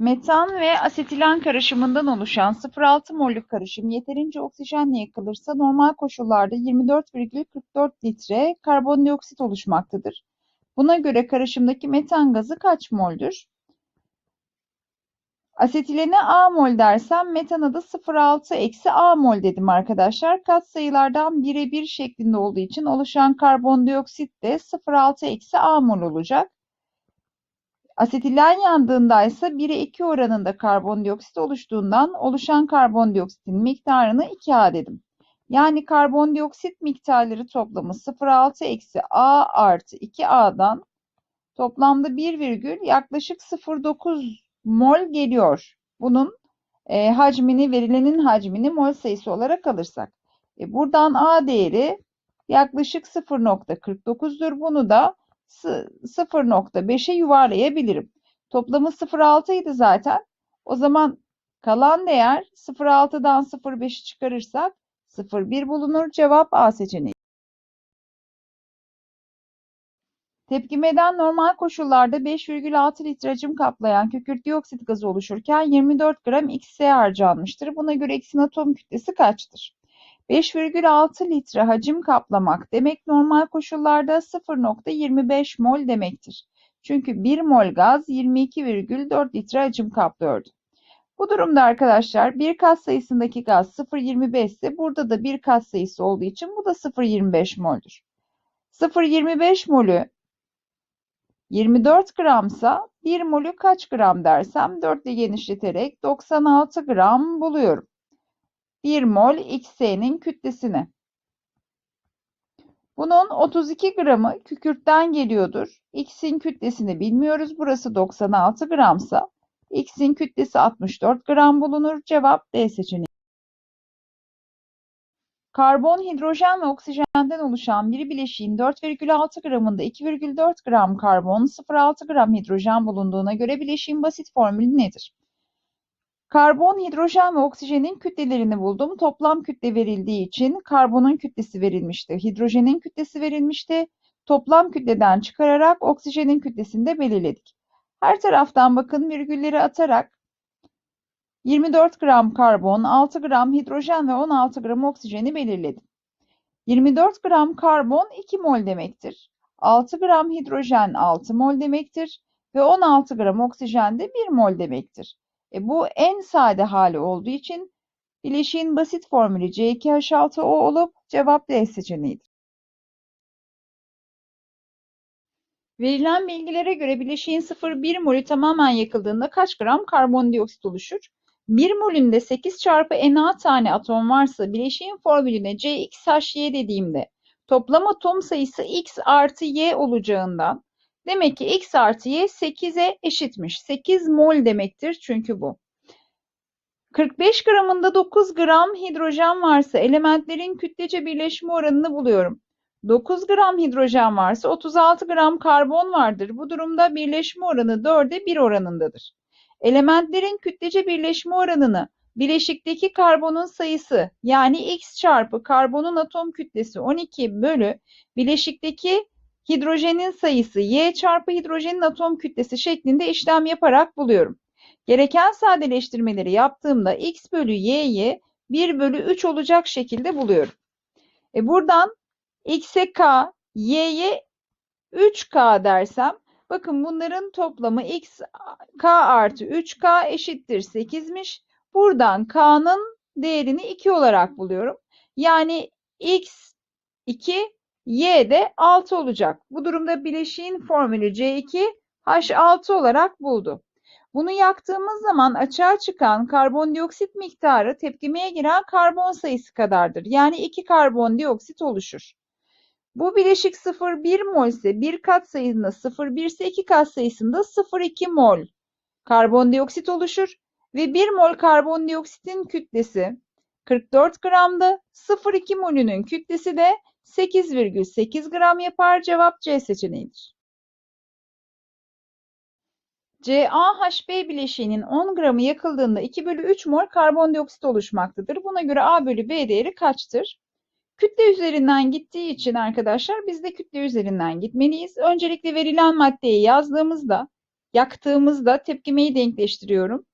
Metan ve asetilen karışımından oluşan 0,6 mollük karışım yeterince oksijenle yakılırsa normal koşullarda 24,44 litre karbondioksit oluşmaktadır. Buna göre karışımdaki metan gazı kaç moldür? Asetilene A mol dersem metana da 0,6 eksi A mol dedim arkadaşlar. Katsayılardan bire bir şeklinde olduğu için oluşan karbondioksit de 0,6 eksi A mol olacak. Asetilen yandığında ise 1'e 2 oranında karbondioksit oluştuğundan oluşan karbondioksitin miktarını 2A dedim. Yani karbondioksit miktarları toplamı 0,6 eksi A artı 2A'dan toplamda 1 virgül yaklaşık 0,9 mol geliyor. Bunun e, hacmini, verilenin hacmini mol sayısı olarak alırsak. E, buradan A değeri yaklaşık 0.49'dur. Bunu da 0.5'e yuvarlayabilirim. Toplamı 0.6 idi zaten. O zaman kalan değer 0.6'dan 0.5'i çıkarırsak 0.1 bulunur. Cevap A seçeneği. Tepkimeden normal koşullarda 5,6 litre hacim kaplayan kükürt dioksit gazı oluşurken 24 gram XS harcanmıştır. Buna göre X'in atom kütlesi kaçtır? 5,6 litre hacim kaplamak demek normal koşullarda 0,25 mol demektir. Çünkü 1 mol gaz 22,4 litre hacim kaplıyordu. Bu durumda arkadaşlar bir kat sayısındaki gaz 0,25 ise burada da bir kat sayısı olduğu için bu da 0,25 mol'dür. 0,25 molü 24 gramsa 1 molü kaç gram dersem 4 ile genişleterek 96 gram buluyorum. 1 mol XS'nin kütlesini. Bunun 32 gramı kükürtten geliyordur. X'in kütlesini bilmiyoruz. Burası 96 gramsa X'in kütlesi 64 gram bulunur. Cevap D seçeneği. Karbon, hidrojen ve oksijenden oluşan bir bileşiğin 4,6 gramında 2,4 gram karbon, 0,6 gram hidrojen bulunduğuna göre bileşiğin basit formülü nedir? Karbon, hidrojen ve oksijenin kütlelerini buldum. Toplam kütle verildiği için karbonun kütlesi verilmişti. Hidrojenin kütlesi verilmişti. Toplam kütleden çıkararak oksijenin kütlesini de belirledik. Her taraftan bakın virgülleri atarak 24 gram karbon, 6 gram hidrojen ve 16 gram oksijeni belirledim. 24 gram karbon 2 mol demektir. 6 gram hidrojen 6 mol demektir ve 16 gram oksijen de 1 mol demektir. E, bu en sade hali olduğu için bileşiğin basit formülü C2H6O olup cevap D seçeneğidir. Verilen bilgilere göre bileşiğin 0,1 molü tamamen yakıldığında kaç gram karbondioksit oluşur? 1 molünde 8 çarpı Na tane atom varsa bileşiğin formülüne CXHY dediğimde toplam atom sayısı X artı Y olacağından Demek ki x artı y 8'e eşitmiş. 8 mol demektir çünkü bu. 45 gramında 9 gram hidrojen varsa elementlerin kütlece birleşme oranını buluyorum. 9 gram hidrojen varsa 36 gram karbon vardır. Bu durumda birleşme oranı 4'e 1 oranındadır. Elementlerin kütlece birleşme oranını bileşikteki karbonun sayısı yani x çarpı karbonun atom kütlesi 12 bölü bileşikteki hidrojenin sayısı y çarpı hidrojenin atom kütlesi şeklinde işlem yaparak buluyorum. Gereken sadeleştirmeleri yaptığımda x bölü y'yi 1 bölü 3 olacak şekilde buluyorum. E buradan x'e k, y'ye 3k dersem bakın bunların toplamı x k artı 3k eşittir 8'miş. Buradan k'nın değerini 2 olarak buluyorum. Yani x 2 Y de 6 olacak. Bu durumda bileşiğin formülü C2 H6 olarak buldu. Bunu yaktığımız zaman açığa çıkan karbondioksit miktarı tepkimeye giren karbon sayısı kadardır. Yani 2 karbondioksit oluşur. Bu bileşik 0,1 mol ise bir kat sayısında 0,1 ise iki kat sayısında 0,2 mol karbondioksit oluşur ve 1 mol karbondioksitin kütlesi 44 gramdı. 0,2 molünün kütlesi de 8,8 gram yapar. Cevap C seçeneğidir. CaHB bileşiğinin 10 gramı yakıldığında 2 bölü 3 mol karbondioksit oluşmaktadır. Buna göre A bölü B değeri kaçtır? Kütle üzerinden gittiği için arkadaşlar biz de kütle üzerinden gitmeliyiz. Öncelikle verilen maddeyi yazdığımızda yaktığımızda tepkimeyi denkleştiriyorum.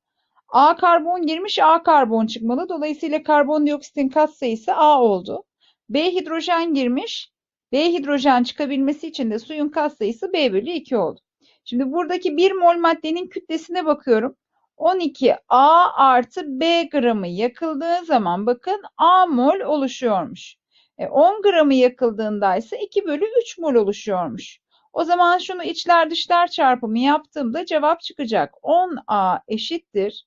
A karbon girmiş, A karbon çıkmalı. Dolayısıyla karbondioksitin katsayısı A oldu. B hidrojen girmiş, B hidrojen çıkabilmesi için de suyun katsayısı B bölü 2 oldu. Şimdi buradaki 1 mol maddenin kütlesine bakıyorum. 12A artı B gramı yakıldığı zaman bakın A mol oluşuyormuş. E, 10 gramı yakıldığında ise 2 bölü 3 mol oluşuyormuş. O zaman şunu içler dışlar çarpımı yaptığımda cevap çıkacak. 10A eşittir.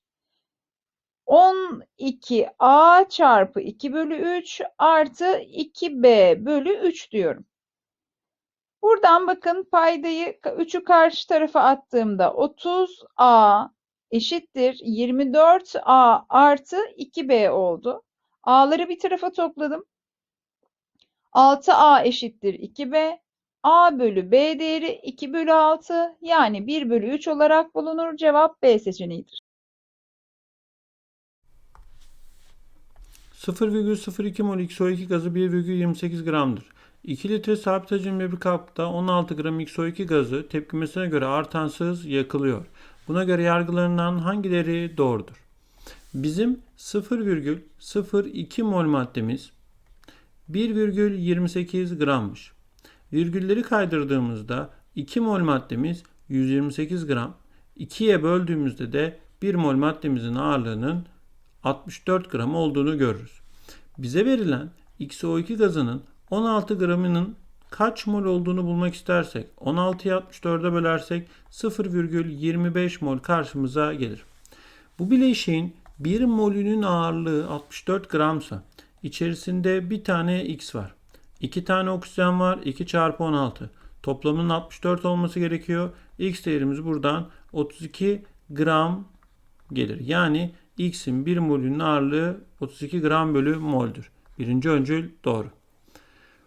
12A çarpı 2 bölü 3 artı 2B bölü 3 diyorum. Buradan bakın paydayı 3'ü karşı tarafa attığımda 30A eşittir 24A artı 2B oldu. A'ları bir tarafa topladım. 6A eşittir 2B. A bölü B değeri 2 bölü 6 yani 1 bölü 3 olarak bulunur. Cevap B seçeneğidir. 0,02 mol XO2 gazı 1,28 gramdır. 2 litre sabit hacimli bir kapta 16 gram XO2 gazı tepkimesine göre artansız yakılıyor. Buna göre yargılarından hangileri doğrudur? Bizim 0,02 mol maddemiz 1,28 grammış. Virgülleri kaydırdığımızda 2 mol maddemiz 128 gram. 2'ye böldüğümüzde de 1 mol maddemizin ağırlığının 64 gram olduğunu görürüz. Bize verilen XO2 gazının 16 gramının kaç mol olduğunu bulmak istersek 16'yı 64'e bölersek 0,25 mol karşımıza gelir. Bu bileşiğin 1 molünün ağırlığı 64 gramsa içerisinde bir tane X var. 2 tane oksijen var. 2 çarpı 16. Toplamının 64 olması gerekiyor. X değerimiz buradan 32 gram gelir. Yani X'in 1 molünün ağırlığı 32 gram bölü moldür. Birinci öncül doğru.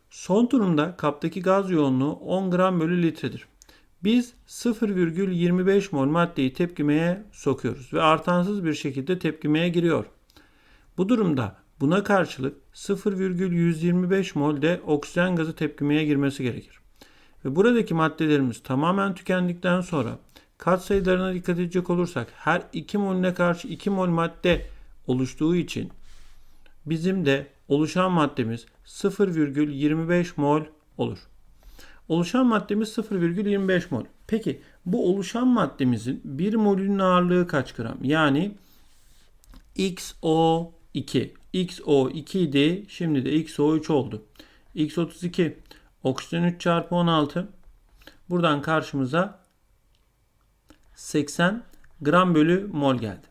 Son durumda kaptaki gaz yoğunluğu 10 gram bölü litredir. Biz 0,25 mol maddeyi tepkimeye sokuyoruz ve artansız bir şekilde tepkimeye giriyor. Bu durumda buna karşılık 0,125 mol de oksijen gazı tepkimeye girmesi gerekir. Ve buradaki maddelerimiz tamamen tükendikten sonra katsayılarına dikkat edecek olursak her 2 molüne karşı 2 mol madde oluştuğu için bizim de oluşan maddemiz 0,25 mol olur. Oluşan maddemiz 0,25 mol. Peki bu oluşan maddemizin 1 molünün ağırlığı kaç gram? Yani XO2. XO2 idi. Şimdi de XO3 oldu. X32. Oksijen 3 çarpı 16. Buradan karşımıza 80 gram bölü mol geldi.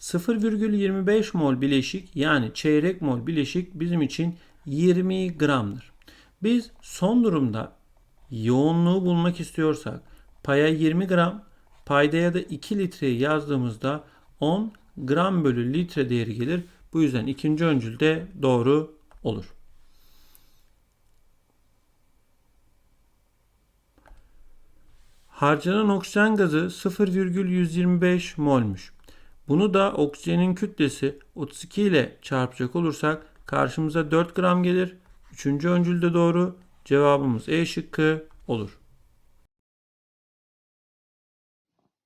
0,25 mol bileşik yani çeyrek mol bileşik bizim için 20 gramdır. Biz son durumda yoğunluğu bulmak istiyorsak paya 20 gram, paydaya da 2 litreyi yazdığımızda 10 gram bölü litre değeri gelir. Bu yüzden ikinci öncül de doğru olur. Harcanan oksijen gazı 0,125 molmuş. Bunu da oksijenin kütlesi 32 ile çarpacak olursak karşımıza 4 gram gelir. Üçüncü öncül de doğru. Cevabımız E şıkkı olur.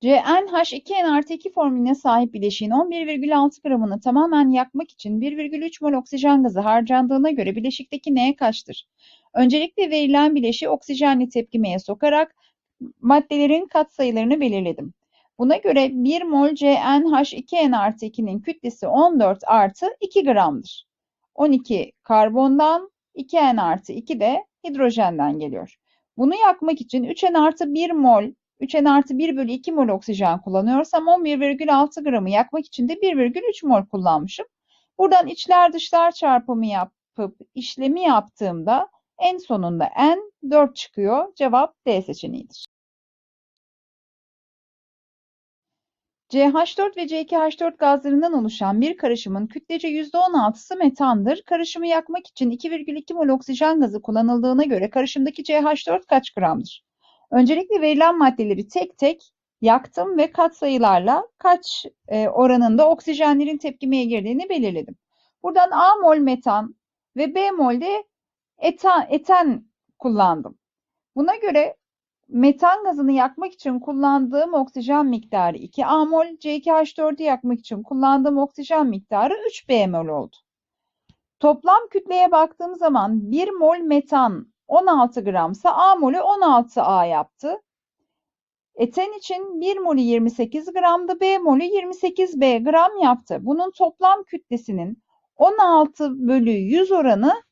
CnH2n artı 2 formülüne sahip bileşiğin 11,6 gramını tamamen yakmak için 1,3 mol oksijen gazı harcandığına göre bileşikteki N kaçtır? Öncelikle verilen bileşiği oksijenle tepkimeye sokarak maddelerin katsayılarını belirledim. Buna göre 1 mol CnH2n artı 2'nin kütlesi 14 artı 2 gramdır. 12 karbondan 2n artı 2 de hidrojenden geliyor. Bunu yakmak için 3n artı 1 mol 3n artı 1 bölü 2 mol oksijen kullanıyorsam 11,6 gramı yakmak için de 1,3 mol kullanmışım. Buradan içler dışlar çarpımı yapıp işlemi yaptığımda en sonunda n 4 çıkıyor. Cevap D seçeneğidir. CH4 ve C2H4 gazlarından oluşan bir karışımın kütlece %16'sı metandır. Karışımı yakmak için 2,2 mol oksijen gazı kullanıldığına göre karışımdaki CH4 kaç gramdır? Öncelikle verilen maddeleri tek tek yaktım ve katsayılarla kaç e, oranında oksijenlerin tepkimeye girdiğini belirledim. Buradan A mol metan ve B mol de eten kullandım. Buna göre metan gazını yakmak için kullandığım oksijen miktarı 2 A mol, C2H4'ü yakmak için kullandığım oksijen miktarı 3 B mol oldu. Toplam kütleye baktığım zaman 1 mol metan 16 gramsa A molü 16 A yaptı. Eten için 1 molü 28 gramdı, B molü 28 B gram yaptı. Bunun toplam kütlesinin 16 bölü 100 oranı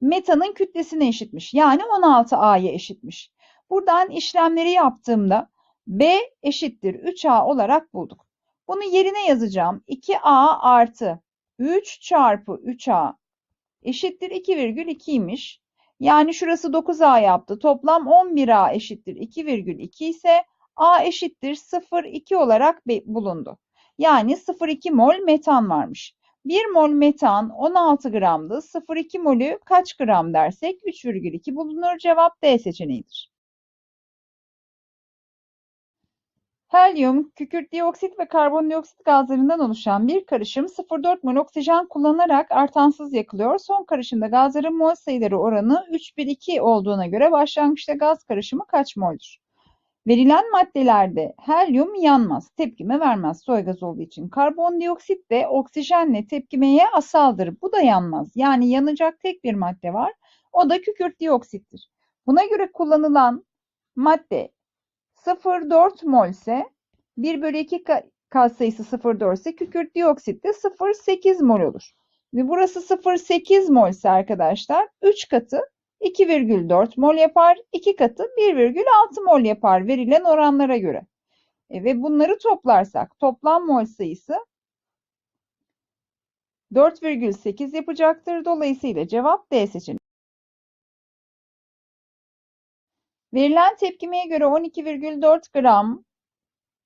metanın kütlesine eşitmiş. Yani 16A'ya eşitmiş. Buradan işlemleri yaptığımda B eşittir 3A olarak bulduk. Bunu yerine yazacağım. 2A artı 3 çarpı 3A eşittir 2,2'ymiş. Yani şurası 9A yaptı. Toplam 11A eşittir 2,2 ise A eşittir 0,2 olarak bulundu. Yani 0,2 mol metan varmış. 1 mol metan 16 gramdı. 0,2 molü kaç gram dersek 3,2 bulunur. Cevap D seçeneğidir. Helyum, kükürt dioksit ve karbondioksit gazlarından oluşan bir karışım 0,4 mol oksijen kullanarak artansız yakılıyor. Son karışımda gazların mol sayıları oranı 3,1,2 olduğuna göre başlangıçta gaz karışımı kaç moldur? Verilen maddelerde helyum yanmaz, tepkime vermez soy gaz olduğu için. Karbondioksit de oksijenle tepkimeye asaldır. Bu da yanmaz. Yani yanacak tek bir madde var. O da kükürt dioksittir. Buna göre kullanılan madde 0,4 mol ise 1 bölü 2 kat sayısı 0,4 ise kükürt dioksit de 0,8 mol olur. Ve burası 0,8 mol ise arkadaşlar 3 katı 2,4 mol yapar. 2 katı 1,6 mol yapar verilen oranlara göre. E, ve bunları toplarsak toplam mol sayısı 4,8 yapacaktır. Dolayısıyla cevap D seçeneği. Verilen tepkimeye göre 12,4 gram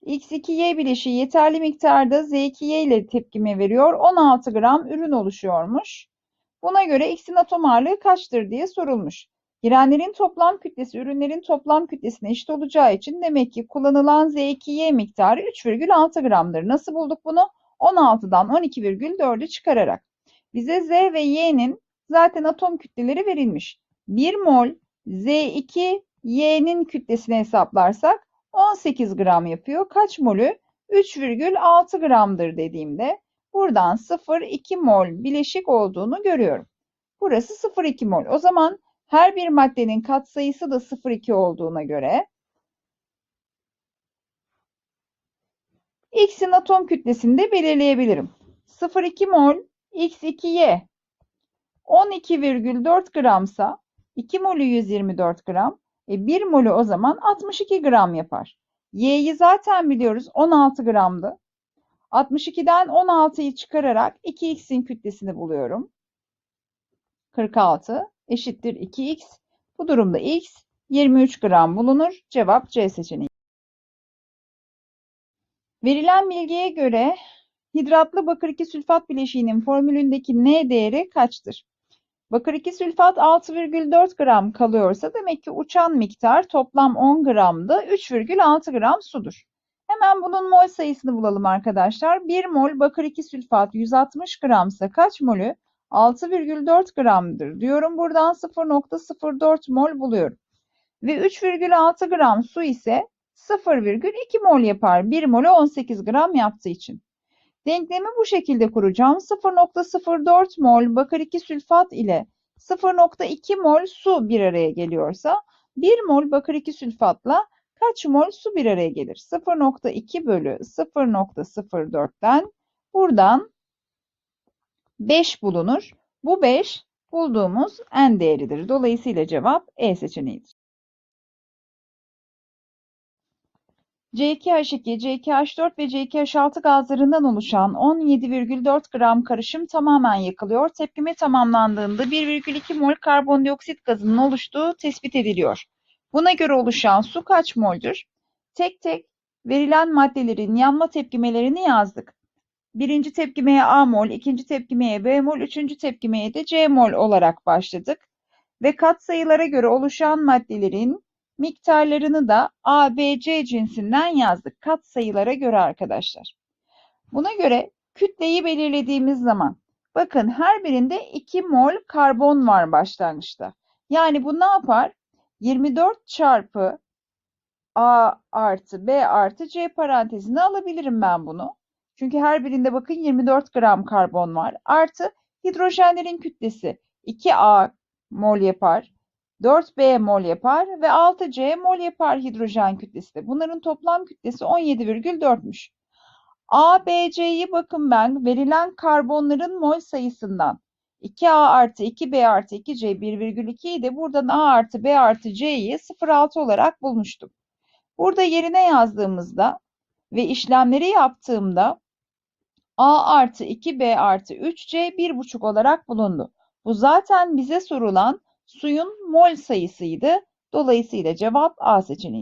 X2Y bileşiği yeterli miktarda Z2Y ile tepkime veriyor. 16 gram ürün oluşuyormuş. Buna göre X'in atom ağırlığı kaçtır diye sorulmuş. Girenlerin toplam kütlesi ürünlerin toplam kütlesine eşit olacağı için demek ki kullanılan Z2Y miktarı 3,6 gramdır. Nasıl bulduk bunu? 16'dan 12,4'ü çıkararak. Bize Z ve Y'nin zaten atom kütleleri verilmiş. 1 mol Z2 Y'nin kütlesini hesaplarsak 18 gram yapıyor. Kaç molü? 3,6 gramdır dediğimde buradan 0,2 mol bileşik olduğunu görüyorum. Burası 0,2 mol. O zaman her bir maddenin katsayısı da 0,2 olduğuna göre X'in atom kütlesini de belirleyebilirim. 0,2 mol X2Y 12,4 gramsa 2 molü 124 gram. E 1 molü o zaman 62 gram yapar. Y'yi zaten biliyoruz 16 gramdı. 62'den 16'yı çıkararak 2x'in kütlesini buluyorum. 46 eşittir 2x. Bu durumda x 23 gram bulunur. Cevap C seçeneği. Verilen bilgiye göre hidratlı bakır 2 sülfat bileşiğinin formülündeki N değeri kaçtır? Bakır 2 sülfat 6,4 gram kalıyorsa demek ki uçan miktar toplam 10 gramdı. 3,6 gram sudur. Hemen bunun mol sayısını bulalım arkadaşlar. 1 mol bakır 2 sülfat 160 gramsa kaç molü? 6,4 gramdır diyorum. Buradan 0,04 mol buluyorum. Ve 3,6 gram su ise 0,2 mol yapar. 1 molü 18 gram yaptığı için. Denklemi bu şekilde kuracağım. 0,04 mol bakır 2 sülfat ile 0,2 mol su bir araya geliyorsa 1 mol bakır 2 sülfatla kaç mol su bir araya gelir? 0,2 bölü 0,04'ten buradan 5 bulunur. Bu 5 bulduğumuz en değeridir. Dolayısıyla cevap E seçeneğidir. C2H2, C2H4 ve C2H6 gazlarından oluşan 17,4 gram karışım tamamen yakılıyor. Tepkime tamamlandığında 1,2 mol karbondioksit gazının oluştuğu tespit ediliyor. Buna göre oluşan su kaç moldür? Tek tek verilen maddelerin yanma tepkimelerini yazdık. Birinci tepkimeye A mol, ikinci tepkimeye B mol, üçüncü tepkimeye de C mol olarak başladık. Ve katsayılara göre oluşan maddelerin miktarlarını da A, B, C cinsinden yazdık. Katsayılara göre arkadaşlar. Buna göre kütleyi belirlediğimiz zaman bakın her birinde 2 mol karbon var başlangıçta. Yani bu ne yapar? 24 çarpı A artı B artı C parantezine alabilirim ben bunu. Çünkü her birinde bakın 24 gram karbon var. Artı hidrojenlerin kütlesi 2A mol yapar. 4B mol yapar ve 6C mol yapar hidrojen kütlesi de. Bunların toplam kütlesi 17,4'müş. A, B, C'yi bakın ben verilen karbonların mol sayısından 2A artı 2B artı 2C 1,2'yi de buradan A artı B artı C'yi 0,6 olarak bulmuştum. Burada yerine yazdığımızda ve işlemleri yaptığımda A artı 2B artı 3C 1,5 olarak bulundu. Bu zaten bize sorulan suyun mol sayısıydı. Dolayısıyla cevap A seçeneği.